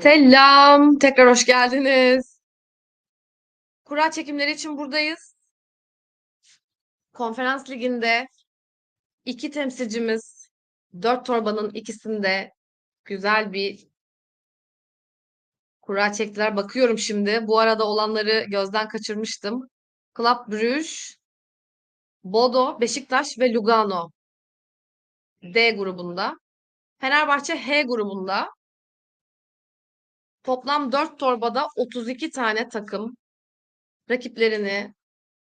Selam, tekrar hoş geldiniz. Kura çekimleri için buradayız. Konferans liginde iki temsilcimiz dört torbanın ikisinde güzel bir kura çektiler. Bakıyorum şimdi. Bu arada olanları gözden kaçırmıştım. Club Brugge, Bodo, Beşiktaş ve Lugano D grubunda. Fenerbahçe H grubunda. Toplam 4 torbada 32 tane takım rakiplerini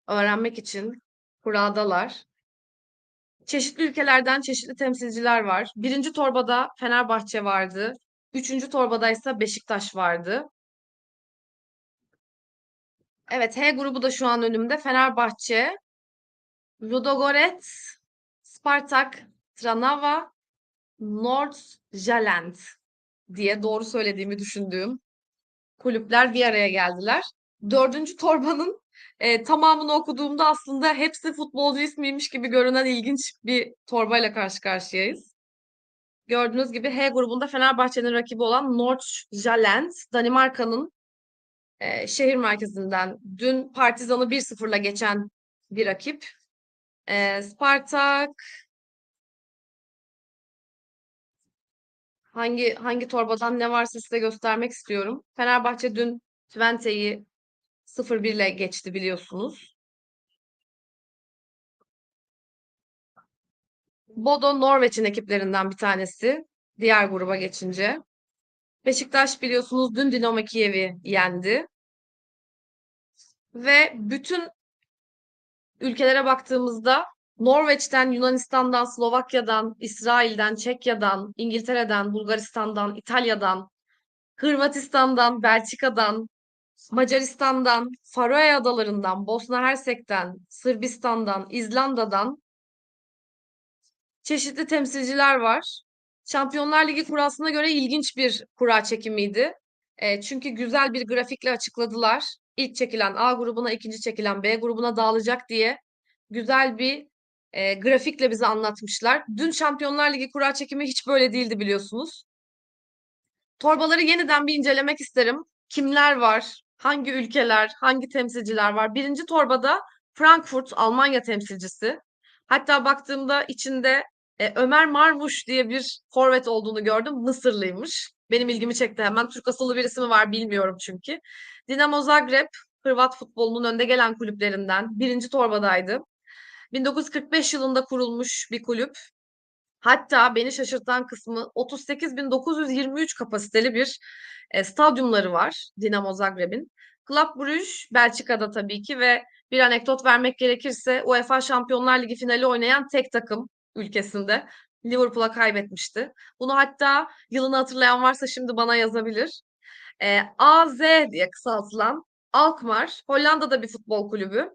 öğrenmek için kuradalar. Çeşitli ülkelerden çeşitli temsilciler var. Birinci torbada Fenerbahçe vardı. Üçüncü torbada ise Beşiktaş vardı. Evet, H grubu da şu an önümde. Fenerbahçe, Ludogorets, Spartak, Trnava, Nordsjælland diye doğru söylediğimi düşündüğüm kulüpler bir araya geldiler. Dördüncü torbanın e, tamamını okuduğumda aslında hepsi futbolcu ismiymiş gibi görünen ilginç bir torbayla karşı karşıyayız. Gördüğünüz gibi H grubunda Fenerbahçe'nin rakibi olan Nordsjælland, Danimarka'nın e, şehir merkezinden dün Partizan'ı 1-0'la geçen bir rakip. E, Spartak hangi hangi torbadan ne varsa size göstermek istiyorum. Fenerbahçe dün Twente'yi 0-1 ile geçti biliyorsunuz. Bodo Norveç'in ekiplerinden bir tanesi. Diğer gruba geçince. Beşiktaş biliyorsunuz dün Dinamo Kiev'i yendi. Ve bütün ülkelere baktığımızda Norveç'ten, Yunanistan'dan, Slovakya'dan, İsrail'den, Çekya'dan, İngiltere'den, Bulgaristan'dan, İtalya'dan, Hırvatistan'dan, Belçika'dan, Macaristan'dan, Faroe Adaları'ndan, Bosna Hersek'ten, Sırbistan'dan, İzlanda'dan çeşitli temsilciler var. Şampiyonlar Ligi kurasına göre ilginç bir kura çekimiydi. E, çünkü güzel bir grafikle açıkladılar. İlk çekilen A grubuna, ikinci çekilen B grubuna dağılacak diye güzel bir e, grafikle bize anlatmışlar. Dün Şampiyonlar Ligi kura çekimi hiç böyle değildi biliyorsunuz. Torbaları yeniden bir incelemek isterim. Kimler var? Hangi ülkeler, hangi temsilciler var? Birinci torbada Frankfurt, Almanya temsilcisi. Hatta baktığımda içinde e, Ömer Marmuş diye bir forvet olduğunu gördüm. Mısırlıymış. Benim ilgimi çekti hemen. Türk asıllı bir ismi var bilmiyorum çünkü. Dinamo Zagreb, Hırvat futbolunun önde gelen kulüplerinden. Birinci torbadaydı. 1945 yılında kurulmuş bir kulüp. Hatta beni şaşırtan kısmı 38.923 kapasiteli bir e, stadyumları var Dinamo Zagreb'in. Club Brugge Belçika'da tabii ki ve bir anekdot vermek gerekirse UEFA Şampiyonlar Ligi finali oynayan tek takım ülkesinde Liverpool'a kaybetmişti. Bunu hatta yılını hatırlayan varsa şimdi bana yazabilir. E, AZ diye kısaltılan Alkmaar Hollanda'da bir futbol kulübü.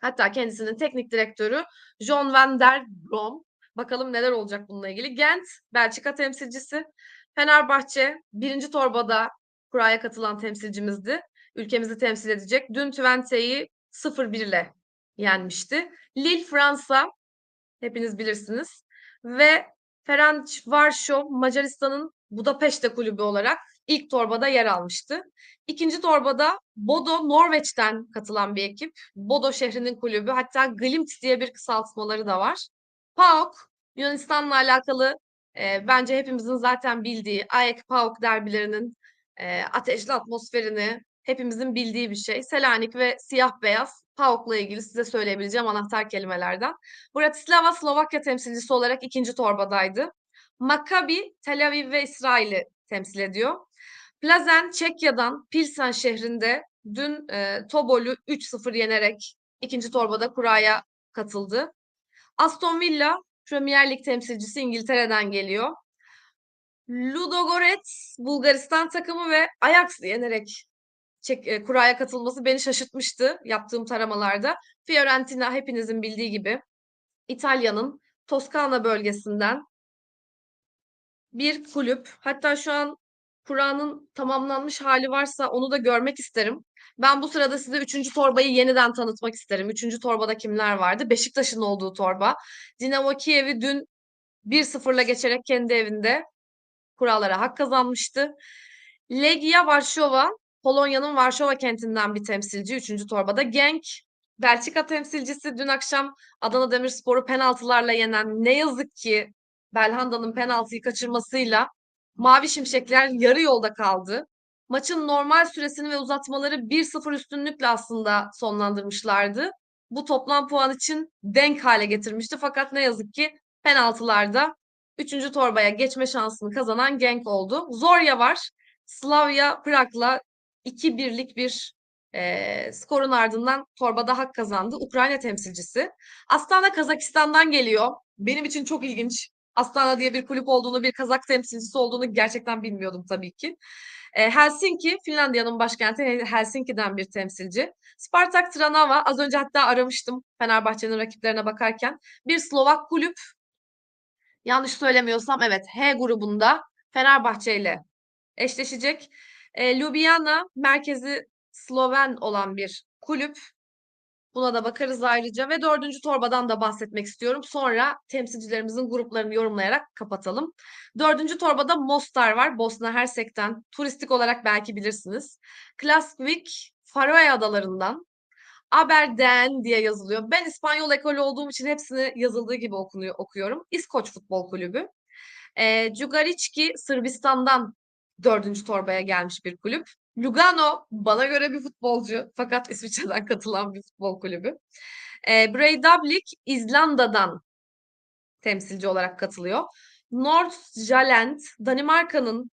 Hatta kendisinin teknik direktörü John van der Brom. Bakalım neler olacak bununla ilgili. Gent, Belçika temsilcisi. Fenerbahçe birinci torbada kuraya katılan temsilcimizdi. Ülkemizi temsil edecek. Dün Twente'yi 0-1 ile yenmişti. Lille, Fransa. Hepiniz bilirsiniz. Ve Ferencvaroş Macaristan'ın Budapeşte kulübü olarak ilk torbada yer almıştı. İkinci torbada Bodo Norveç'ten katılan bir ekip. Bodo şehrinin kulübü hatta Glimt diye bir kısaltmaları da var. PAOK Yunanistan'la alakalı e, bence hepimizin zaten bildiği AEK PAOK derbilerinin e, ateşli atmosferini hepimizin bildiği bir şey. Selanik ve siyah beyaz PAOK'la ilgili size söyleyebileceğim anahtar kelimelerden. Bratislava Slovakya temsilcisi olarak ikinci torbadaydı. Maccabi Tel Aviv ve İsrail'i temsil ediyor. Plazen Çekya'dan Pilsen şehrinde dün e, Tobol'u 3-0 yenerek ikinci torbada kuraya katıldı. Aston Villa Premier Lig temsilcisi İngiltere'den geliyor. Ludogorets Bulgaristan takımı ve Ajax yenerek çek, e, kuraya katılması beni şaşırtmıştı yaptığım taramalarda. Fiorentina hepinizin bildiği gibi İtalya'nın Toskana bölgesinden bir kulüp. Hatta şu an Kur'an'ın tamamlanmış hali varsa onu da görmek isterim. Ben bu sırada size üçüncü torbayı yeniden tanıtmak isterim. Üçüncü torbada kimler vardı? Beşiktaş'ın olduğu torba. Dinamo Kiev'i dün 1-0'la geçerek kendi evinde kurallara hak kazanmıştı. Legia Varşova, Polonya'nın Varşova kentinden bir temsilci 3. torbada. Genk, Belçika temsilcisi dün akşam Adana Demirspor'u penaltılarla yenen ne yazık ki Belhanda'nın penaltıyı kaçırmasıyla Mavi Şimşekler yarı yolda kaldı. Maçın normal süresini ve uzatmaları 1-0 üstünlükle aslında sonlandırmışlardı. Bu toplam puan için denk hale getirmişti. Fakat ne yazık ki penaltılarda 3. torbaya geçme şansını kazanan Genk oldu. Zorya var. Slavia Prag'la 2-1'lik bir e, skorun ardından torbada hak kazandı. Ukrayna temsilcisi. Astana Kazakistan'dan geliyor. Benim için çok ilginç. Astana diye bir kulüp olduğunu, bir Kazak temsilcisi olduğunu gerçekten bilmiyordum tabii ki. E, Helsinki, Finlandiya'nın başkenti Helsinki'den bir temsilci. Spartak Trnava, az önce hatta aramıştım Fenerbahçe'nin rakiplerine bakarken. Bir Slovak kulüp. Yanlış söylemiyorsam evet H grubunda Fenerbahçe ile eşleşecek. E, Ljubljana merkezi Sloven olan bir kulüp. Buna da bakarız ayrıca ve dördüncü torbadan da bahsetmek istiyorum. Sonra temsilcilerimizin gruplarını yorumlayarak kapatalım. Dördüncü torbada Mostar var. Bosna Hersek'ten. Turistik olarak belki bilirsiniz. Klasvik Faroe Adalarından. Aberdeen diye yazılıyor. Ben İspanyol ekolü olduğum için hepsini yazıldığı gibi okunuyor, okuyorum. İskoç Futbol Kulübü. E, Cugariçki Sırbistan'dan dördüncü torbaya gelmiş bir kulüp. Lugano bana göre bir futbolcu fakat İsviçre'den katılan bir futbol kulübü. E, Breidablik İzlanda'dan temsilci olarak katılıyor. Nordsjælland Danimarka'nın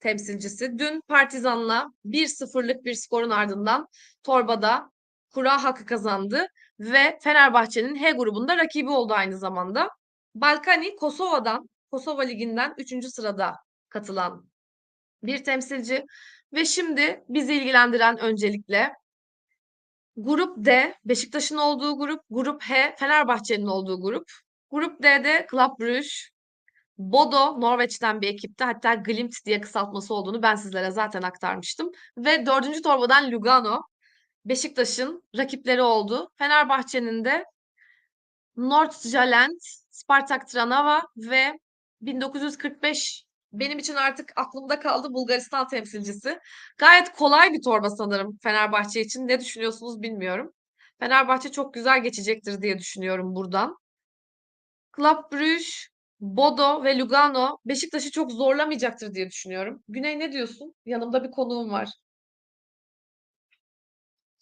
temsilcisi dün Partizan'la 1-0'lık bir skorun ardından torbada kura hakkı kazandı ve Fenerbahçe'nin H grubunda rakibi oldu aynı zamanda. Balkani Kosova'dan, Kosova Ligi'nden 3. sırada katılan bir temsilci ve şimdi bizi ilgilendiren öncelikle Grup D, Beşiktaş'ın olduğu grup, Grup H, Fenerbahçe'nin olduğu grup. Grup D'de Club Brugge, Bodo, Norveç'ten bir ekipte hatta Glimt diye kısaltması olduğunu ben sizlere zaten aktarmıştım. Ve dördüncü torbadan Lugano, Beşiktaş'ın rakipleri oldu. Fenerbahçe'nin de Nordsjælland, Spartak Trnava ve 1945 benim için artık aklımda kaldı Bulgaristan temsilcisi. Gayet kolay bir torba sanırım Fenerbahçe için. Ne düşünüyorsunuz bilmiyorum. Fenerbahçe çok güzel geçecektir diye düşünüyorum buradan. Club Brugge, Bodo ve Lugano Beşiktaş'ı çok zorlamayacaktır diye düşünüyorum. Güney ne diyorsun? Yanımda bir konuğum var.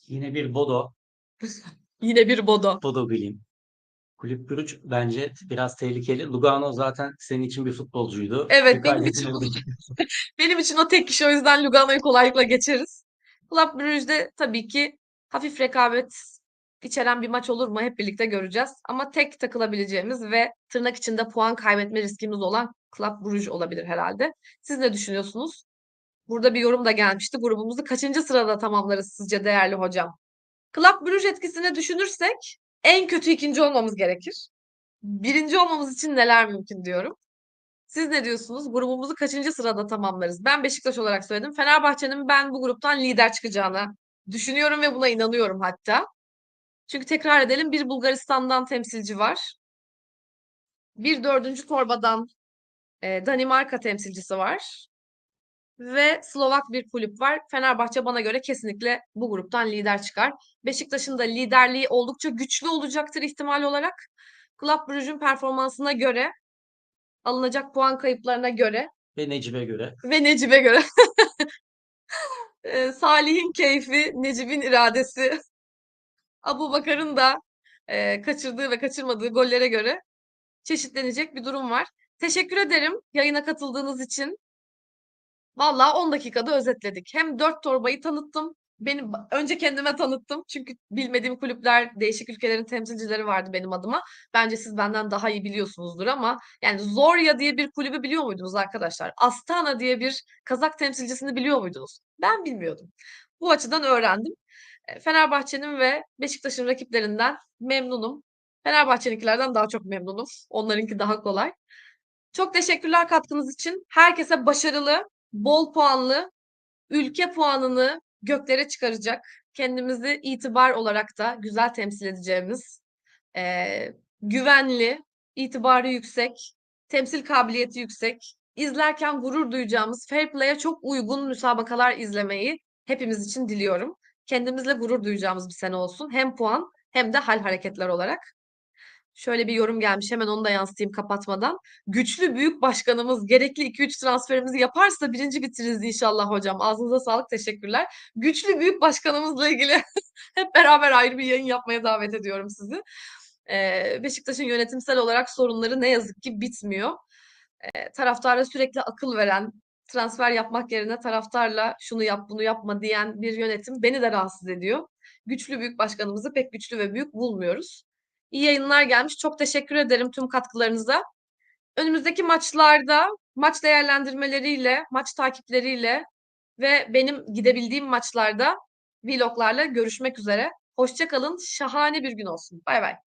Yine bir Bodo, Yine bir Bodo. Bodo Glim. Kulüp Brugge bence biraz tehlikeli. Lugano zaten senin için bir futbolcuydu. Evet, Bir benim için. Benim için o tek kişi o yüzden Lugano'yu kolaylıkla geçeriz. Club Brugge'de tabii ki hafif rekabet içeren bir maç olur mu hep birlikte göreceğiz. Ama tek takılabileceğimiz ve tırnak içinde puan kaybetme riskimiz olan Club Brugge olabilir herhalde. Siz ne düşünüyorsunuz? Burada bir yorum da gelmişti. Grubumuzu kaçıncı sırada tamamlarız sizce değerli hocam? Club Brugge etkisini düşünürsek en kötü ikinci olmamız gerekir. Birinci olmamız için neler mümkün diyorum. Siz ne diyorsunuz? Grubumuzu kaçıncı sırada tamamlarız? Ben Beşiktaş olarak söyledim. Fenerbahçe'nin ben bu gruptan lider çıkacağını düşünüyorum ve buna inanıyorum hatta. Çünkü tekrar edelim bir Bulgaristan'dan temsilci var. Bir dördüncü torbadan e, Danimarka temsilcisi var. Ve Slovak bir kulüp var. Fenerbahçe bana göre kesinlikle bu gruptan lider çıkar. Beşiktaş'ın da liderliği oldukça güçlü olacaktır ihtimal olarak. Club Brugge'ün performansına göre alınacak puan kayıplarına göre Ve Necip'e göre. ve Necip'e göre Eee, Salih'in keyfi, Necip'in iradesi, Abu Bakar'ın da eee, kaçırdığı ve kaçırmadığı gollere göre çeşitlenecek bir durum var. Teşekkür ederim yayına katıldığınız için. Vallahi 10 dakikada özetledik. Hem 4 torbayı tanıttım. Benim önce kendime tanıttım. Çünkü bilmediğim kulüpler, değişik ülkelerin temsilcileri vardı benim adıma. Bence siz benden daha iyi biliyorsunuzdur ama yani Zorya diye bir kulübü biliyor muydunuz arkadaşlar? Astana diye bir Kazak temsilcisini biliyor muydunuz? Ben bilmiyordum. Bu açıdan öğrendim. E, Fenerbahçe'nin ve Beşiktaş'ın rakiplerinden memnunum. Fenerbahçe'ninkilerden daha çok memnunum. Onlarınki daha kolay. Çok teşekkürler katkınız için. Herkese başarılı, bol puanlı, ülke puanını göklere çıkaracak, kendimizi itibar olarak da güzel temsil edeceğimiz, eee, güvenli, itibarı yüksek, temsil kabiliyeti yüksek, izlerken gurur duyacağımız, fair play'e çok uygun müsabakalar izlemeyi hepimiz için diliyorum. Kendimizle gurur duyacağımız bir sene olsun. Hem puan hem de hal hareketler olarak. Şöyle bir yorum gelmiş. Hemen onu da yansıtayım kapatmadan. Güçlü büyük başkanımız gerekli 2-3 transferimizi yaparsa birinci bitiririz inşallah hocam. Ağzınıza sağlık. Teşekkürler. Güçlü büyük başkanımızla ilgili hep beraber ayrı bir yayın yapmaya davet ediyorum sizi. Ee, Beşiktaş'ın yönetimsel olarak sorunları ne yazık ki bitmiyor. Ee, taraftara sürekli akıl veren, transfer yapmak yerine taraftarla şunu yap bunu yapma diyen bir yönetim beni de rahatsız ediyor. Güçlü büyük başkanımızı pek güçlü ve büyük bulmuyoruz. İyi yayınlar gelmiş. Çok teşekkür ederim tüm katkılarınıza. Önümüzdeki maçlarda maç değerlendirmeleriyle, maç takipleriyle ve benim gidebildiğim maçlarda vloglarla görüşmek üzere. Hoşça kalın. Şahane bir gün olsun. Bay bay.